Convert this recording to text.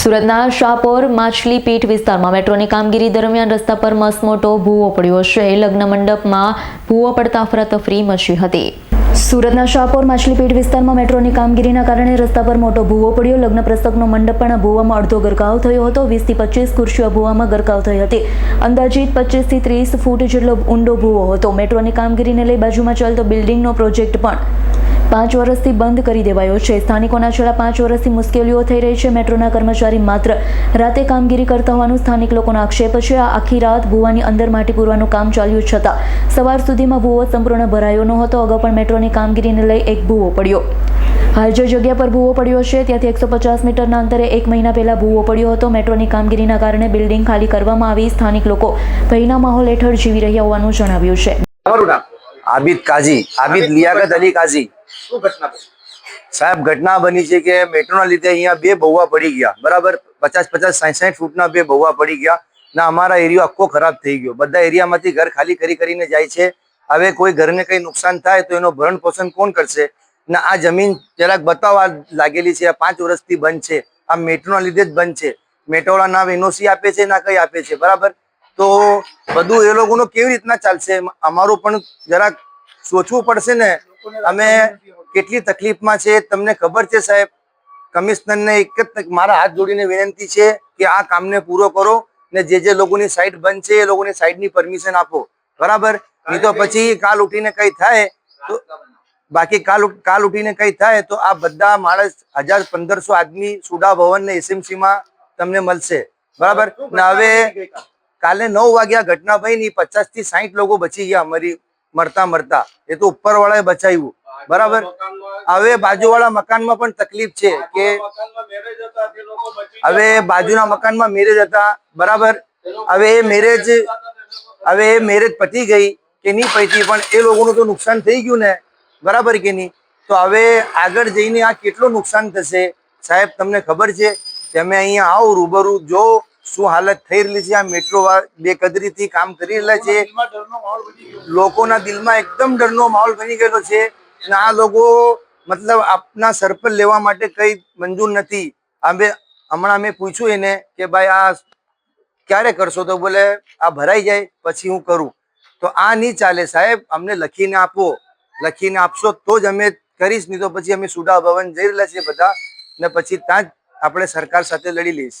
સુરતના શાહપોર માછલીપીઠ વિસ્તારમાં મેટ્રોની કામગીરી દરમિયાન રસ્તા પર મસમોટો ભૂવો પડ્યો છે લગ્ન મંડપમાં ભૂવો પડતા અફરાતફરી મચી હતી. સુરતના શાહપોર માછલીપીઠ વિસ્તારમાં મેટ્રોની કામગીરીના કારણે રસ્તા પર મોટો ભૂવો પડ્યો. લગ્ન પ્રસંગનો મંડપ પણ ભૂવામાં અડધો ગરકાવ થયો હતો. વીસથી પચીસ ખુરશીઓ ભૂવામાં ગરકાવ થઈ હતી. અંદાજિત પચીસથી ત્રીસ ફૂટ જેટલો ઊંડો ભૂવો હતો. મેટ્રોની કામગીરીને લઈ બાજુમાં ચાલતો બિલ્ડિંગનો પ્રોજેક્ટ પણ પાંચ વર્ષથી બંધ કરી દેવાયો છે. સ્થાનિકોના છેલ્લા પાંચ વર્ષથી મુશ્કેલીઓ થઈ રહી છે. મેટ્રોના કર્મચારી માત્ર રાતે કામગીરી કરતા હોવાનું સ્થાનિક લોકોનો આક્ષેપ છે. આ આખી રાત ભૂવાની અંદર માટી પૂરવાનું કામ ચાલ્યું છતાં સવાર સુધીમાં ભૂવો સંપૂર્ણ ભરાયો ન હતો અગાઉ પણ મેટ્રોની કામગીરીને લઈ એક ભૂવો પડ્યો. હાલ જે જગ્યા પર ભૂવો પડ્યો છે ત્યાંથી એકસો પચાસ મીટરના અંતરે એક મહિના પહેલા ભૂવો પડ્યો હતો. મેટ્રોની કામગીરીના કારણે બિલ્ડિંગ ખાલી કરવામાં આવી. સ્થાનિક લોકો ભયના માહોલ હેઠળ જીવી રહ્યા હોવાનું જણાવ્યું છે. આબિદ કાઝી આબિદ લિયાકત અલી કાજી. સાહેબ, ઘટના બની છે કે મેટ્રોના લીધે અહીંયા બે બહુવા પડી ગયા. બરાબર? પચાસ પચાસ સાઠ સાઠ ફૂટના બે બહુવા પડી ગયા ના અમારા એરિયો આખો ખરાબ થઈ ગયો. બધા એરિયામાંથી ઘર ખાલી કરી કરીને જાય છે. હવે કોઈ ઘરને કંઈ નુકસાન થાય તો એનો ભરણ પોષણ કોણ કરશે? ના આ જમીન જરાક બતાવવા લાગેલી છે. પાંચ વર્ષથી બંધ છે. આ મેટ્રોના લીધે જ બંધ છે. મેટ્રોવાળા ના એનઓસી આપે છે ના કઈ આપે છે? બરાબર? તો બધું એ લોકોનું કેવી રીતના ચાલશે? અમારું પણ જરાક સોચવું પડશે ને અમે કેટલી તકલીફમાં છે તમને ખબર છે સાહેબ? કમિશનરને એક જ મારા હાથ જોડીને વિનંતી છે કે આ કામને પૂરો કરો ને જે જે લોકોની સાઈડ બંધ છે એ લોકોની સાઈડની પરમિશન આપો. બરાબર? નહીં તો પછી કાલ ઉઠીને કઈ થાય તો બાકી કાલ કાલ ઉઠીને કઈ થાય તો આ બધા માણસ હજાર પંદરસો આદમી સુડા ભવન ને એસએમસી માં તમને મળશે. બરાબર? ને હવે કાલે નવ વાગ્યા ઘટના ભાઈ ની પચાસથી સાહીઠ લોકો બચી ગયા મરી મરતા મરતા. એ તો ઉપર વાળાએ બચાવ્યું. બરાબર? હવે બાજુવાળા મકાનમાં પણ તકલીફ છે કે હવે બાજુના મકાનમાં મેરેજ હતા. બરાબર? હવે એ મેરેજ હવે એ મેરેજ પતી ગઈ કે નહીં પતી, પણ એ લોકોનું તો નુકસાન થઈ ગયું ને. બરાબર કે નહીં? તો હવે આગળ જઈને આ કેટલું નુકસાન થશે? સાહેબ, તમને ખબર છે તમે અહીંયા આવો રૂબરૂ જો શું હાલત થઈ રહેલી છે? આ મેટ્રો બેકદરીથી કામ કરી રહેલા છે. લોકોના દિલમાં એકદમ ડરનો માહોલ બની ગયેલો છે. અને આ લોકો મતલબ આપના સર પર લેવા માટે કઈ મંજૂર નથી. અમે હમણાં મેં પૂછ્યું એને કે ભાઈ આ ક્યારે કરશો? તો બોલે આ ભરાઈ જાય પછી હું કરું. તો આ નહીં ચાલે સાહેબ અમને લખીને આપો. લખીને આપશો તો જ અમે કરીશ નહીં તો પછી અમે સુડા ભવન જઈ રહેલા છીએ બધા. ને પછી ત્યાં જ આપણે સરકાર સાથે લડી લઈશ.